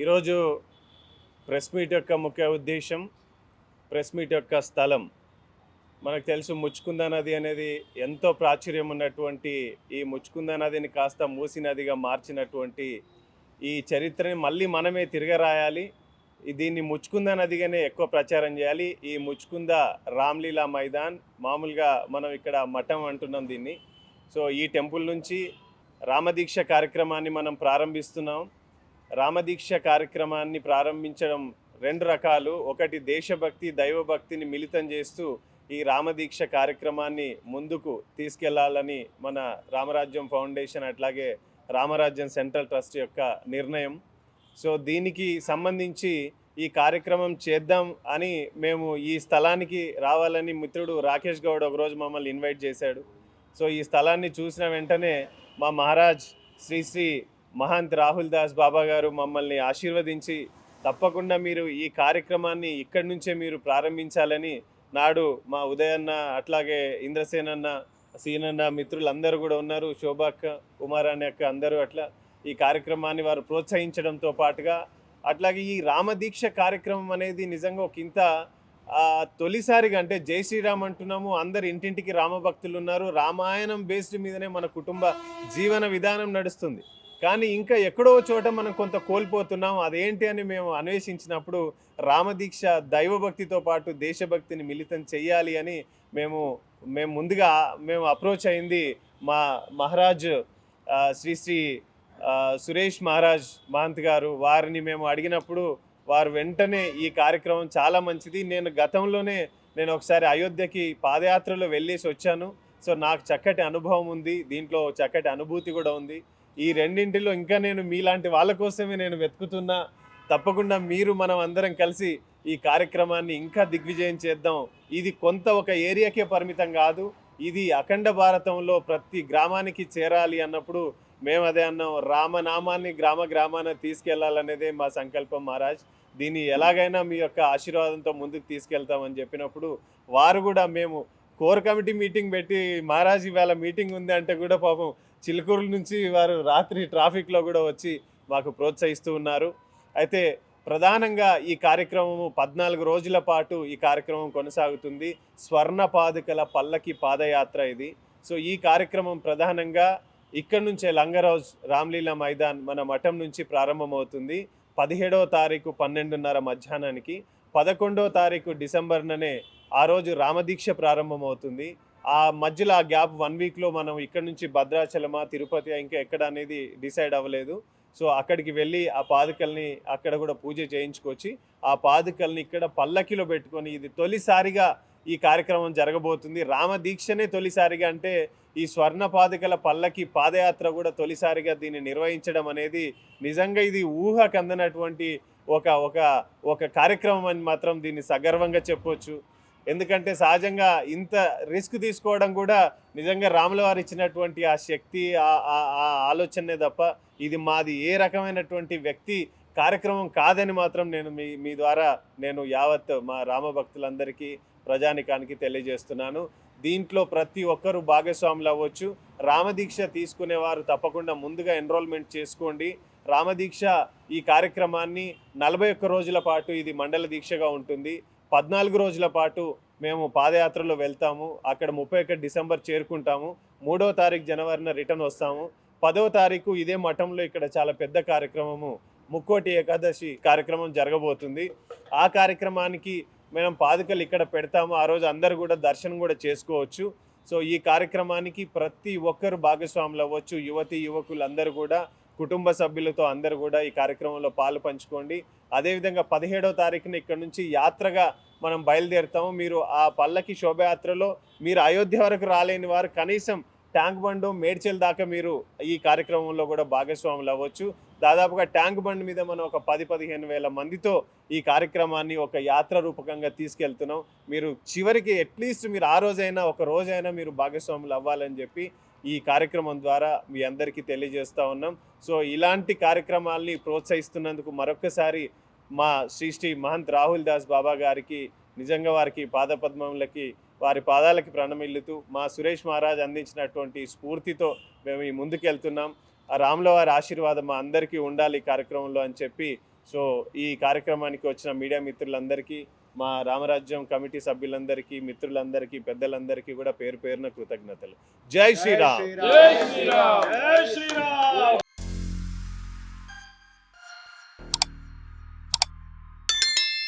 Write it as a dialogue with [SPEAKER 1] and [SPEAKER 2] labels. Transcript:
[SPEAKER 1] ఈరోజు press meet యొక్క ముఖ్య ఉద్దేశం ప్రెస్ మీట్ యొక్క స్థలం. మనకు తెలుసు ముచ్చుకుంద నది అనేది ఎంతో ప్రాచుర్యం ఉన్నటువంటి ఈ ముచ్చుకుంద నదిని కాస్త మూసి నదిగా మార్చినటువంటి ఈ చరిత్రని మళ్ళీ మనమే తిరగరాయాలి దీన్ని ముచ్చుకుంద నదిగానే ఎక్కువ ప్రచారం చేయాలి. ఈ ముచ్చుకుంద రామ్లీలా మైదాన్ మామూలుగా మనం ఇక్కడ మఠం అంటున్నాం దీన్ని. సో ఈ టెంపుల్ నుంచి రామదీక్ష కార్యక్రమాన్ని మనం ప్రారంభిస్తున్నాం. రామదీక్ష కార్యక్రమాన్ని ప్రారంభించడం రెండు రకాలు. ఒకటి దేశభక్తి దైవభక్తిని మిళితం చేస్తూ ఈ రామదీక్ష కార్యక్రమాన్ని ముందుకు తీసుకెళ్ళాలని మన రామరాజ్యం ఫౌండేషన్ అట్లాగే రామరాజ్యం సెంట్రల్ ట్రస్ట్ యొక్క నిర్ణయం. సో దీనికి సంబంధించి ఈ కార్యక్రమం చేద్దాం అని మేము ఈ స్థలానికి రావాలని మిత్రుడు రాకేష్ గౌడ్ ఒకరోజు మమ్మల్ని ఇన్వైట్ చేశాడు. సో ఈ స్థలాన్ని చూసిన వెంటనే మా మహారాజ్ శ్రీ శ్రీ మహంత్ రాహుల్ దాస్ బాబా గారు మమ్మల్ని ఆశీర్వదించి తప్పకుండా మీరు ఈ కార్యక్రమాన్ని ఇక్కడి నుంచే మీరు ప్రారంభించాలని నాడు మా ఉదయన్న అట్లాగే ఇంద్రసేనన్న సీనన్న మిత్రులందరూ కూడా ఉన్నారు. శోభాక్క కుమారాణి అక్క అందరూ అట్లా ఈ కార్యక్రమాన్ని వారు ప్రోత్సహించడంతో పాటుగా అట్లాగే ఈ రామదీక్ష కార్యక్రమం అనేది నిజంగా ఒక ఇంత తొలిసారిగా అంటే జై శ్రీరామ్ అంటున్నాము. అందరు ఇంటింటికి రామభక్తులు ఉన్నారు. రామాయణం బేస్డ్ మీదనే మన కుటుంబ జీవన విధానం నడుస్తుంది. కానీ ఇంకా ఎక్కడో చోట మనం కొంత కోల్పోతున్నాం. అదేంటి అని మేము అన్వేషించినప్పుడు రామదీక్ష దైవభక్తితో పాటు దేశభక్తిని మిళితం చేయాలి అని మేము మేము ముందుగా మేము అప్రోచ్ అయింది మా మహారాజ్ శ్రీ శ్రీ సురేష్ మహారాజ్ మహంత్ గారు. వారిని మేము అడిగినప్పుడు వారు వెంటనే ఈ కార్యక్రమం చాలా మంచిది. నేను గతంలోనే నేను ఒకసారి అయోధ్యకి పాదయాత్రలో వెళ్ళేసి వచ్చాను. సో నాకు చక్కటి అనుభవం ఉంది. దీంట్లో చక్కటి అనుభూతి కూడా ఉంది. ఈ రెండింటిలో ఇంకా నేను మీలాంటి వాళ్ళ కోసమే నేను వెతుకుతున్నా. తప్పకుండా మీరు మనం అందరం కలిసి ఈ కార్యక్రమాన్ని ఇంకా దిగ్విజయం చేద్దాం. ఇది కొంత ఒక ఏరియాకే పరిమితం కాదు. ఇది అఖండ భారతంలో ప్రతి గ్రామానికి చేరాలి అన్నప్పుడు మేము అదే అన్నాం. రామనామాన్ని గ్రామ గ్రామాన తీసుకెళ్ళాలనేదే మా సంకల్పం మహారాజ్. దీన్ని ఎలాగైనా మీ యొక్క ఆశీర్వాదంతో ముందుకు తీసుకెళ్తామని చెప్పినప్పుడు వారు కూడా మేము కోర్ కమిటీ మీటింగ్ పెట్టి మహారాజ్ ఇవాళ మీటింగ్ ఉంది అంటే కూడా పాపం చిలుకూరు నుంచి వారు రాత్రి ట్రాఫిక్లో కూడా వచ్చి మాకు ప్రోత్సహిస్తూ ఉన్నారు. అయితే ప్రధానంగా ఈ కార్యక్రమము పద్నాలుగు రోజుల పాటు ఈ కార్యక్రమం కొనసాగుతుంది. స్వర్ణ పాదుకల పల్లకి పాదయాత్ర ఇది. సో ఈ కార్యక్రమం ప్రధానంగా ఇక్కడ నుంచే లంగరాజ్ రామ్లీలా మైదాన్ మన మఠం నుంచి ప్రారంభమవుతుంది. పదిహేడవ తారీఖు పన్నెండున్నర మధ్యాహ్నానికి పదకొండవ తారీఖు డిసెంబర్ననే ఆ రోజు రామదీక్ష ప్రారంభమవుతుంది. ఆ మధ్యలో ఆ గ్యాప్ వన్ వీక్లో మనం ఇక్కడ నుంచి భద్రాచలమా తిరుపతి ఇంకా ఎక్కడ అనేది డిసైడ్ అవ్వలేదు. సో అక్కడికి వెళ్ళి ఆ పాదుకల్ని అక్కడ కూడా పూజ చేయించుకొచ్చి ఆ పాదుకల్ని ఇక్కడ పల్లకిలో పెట్టుకొని ఇది తొలిసారిగా ఈ కార్యక్రమం జరగబోతుంది. రామదీక్షనే తొలిసారిగా అంటే ఈ స్వర్ణ పాదుకల పల్లకి పాదయాత్ర కూడా తొలిసారిగా దీన్ని నిర్వహించడం అనేది నిజంగా ఇది ఊహ కందనటువంటి ఒక ఒక ఒక కార్యక్రమం అని మాత్రం దీన్ని సగర్వంగా చెప్పొచ్చు. ఎందుకంటే సహజంగా ఇంత రిస్క్ తీసుకోవడం కూడా నిజంగా రాముల వారు ఇచ్చినటువంటి ఆ శక్తి ఆ- ఆలోచనే తప్ప ఇది మాది ఏ రకమైనటువంటి వ్యక్తి కార్యక్రమం కాదని మాత్రం నేను మీ మీ ద్వారా నేను యావత్ మా రామ భక్తులందరికీ ప్రజానికానికి తెలియజేస్తున్నాను. దీంట్లో ప్రతి ఒక్కరూ భాగస్వాములు అవ్వచ్చు. రామదీక్ష తీసుకునేవారు తప్పకుండా ముందుగా ఎన్రోల్మెంట్ చేసుకోండి. రామదీక్ష ఈ కార్యక్రమాన్ని నలభై ఒక్క రోజుల పాటు ఇది మండల దీక్షగా ఉంటుంది. పద్నాలుగు రోజుల పాటు మేము పాదయాత్రలో వెళ్తాము. అక్కడ ముప్పై ఒకటి డిసెంబర్ చేరుకుంటాము. మూడో తారీఖు జనవరిన రిటర్న్ వస్తాము. పదవ తారీఖు ఇదే మఠంలో ఇక్కడ చాలా పెద్ద కార్యక్రమము ముక్కోటి ఏకాదశి కార్యక్రమం జరగబోతుంది. ఆ కార్యక్రమానికి మేము పాదుకలు ఇక్కడ పెడతాము. ఆ రోజు అందరు కూడా దర్శనం కూడా చేసుకోవచ్చు. సో ఈ కార్యక్రమానికి ప్రతి ఒక్కరు భాగస్వాములు అవ్వచ్చు. యువతి యువకులు అందరూ కూడా కుటుంబ సభ్యులతో అందరు కూడా ఈ కార్యక్రమంలో పాలు పంచుకోండి. అదేవిధంగా పదిహేడవ తారీఖున ఇక్కడ నుంచి యాత్రగా మనం బయలుదేరుతాము. మీరు ఆ పల్లకి శోభయాత్రలో మీరు అయోధ్య వరకు రాలేని వారు కనీసం ట్యాంక్ బండ్ మేడ్చల్ దాకా మీరు ఈ కార్యక్రమంలో కూడా భాగస్వాములు అవ్వచ్చు. దాదాపుగా ట్యాంక్ బండ్ మీద మనం ఒక పది పదిహేను వేల మందితో ఈ కార్యక్రమాన్ని ఒక యాత్ర రూపకంగా తీసుకెళ్తున్నాం. మీరు చివరికి అట్లీస్ట్ మీరు ఆ రోజైనా ఒక రోజైనా మీరు భాగస్వాములు అవ్వాలని చెప్పి ఈ కార్యక్రమం ద్వారా మీ అందరికీ తెలియజేస్తూ ఉన్నాం. సో ఇలాంటి కార్యక్రమాల్ని ప్రోత్సహిస్తున్నందుకు మరొకసారి మా శ్రీ శ్రీ మహంత్ రాహుల్ దాస్ బాబా గారికి నిజంగా వారికి పాదపద్మములకి వారి పాదాలకి ప్రణమిల్లుతూ మా సురేష్ మహారాజ్ అందించినటువంటి స్ఫూర్తితో మేము ఈ ముందుకెళ్తున్నాం ఆ రాముల వారి ఆశీర్వాదం మా అందరికీ ఉండాలి ఈ కార్యక్రమంలో అని చెప్పి సో ఈ కార్యక్రమానికి వచ్చిన మీడియా మిత్రులందరికీ మా రామరాజ్యం కమిటీ సభ్యులందరికీ మిత్రులందరికీ పెద్దలందరికీ కూడా పేరు పేరున కృతజ్ఞతలు. జై శ్రీరామ్.
[SPEAKER 2] జై శ్రీరామ్. జై శ్రీరామ్.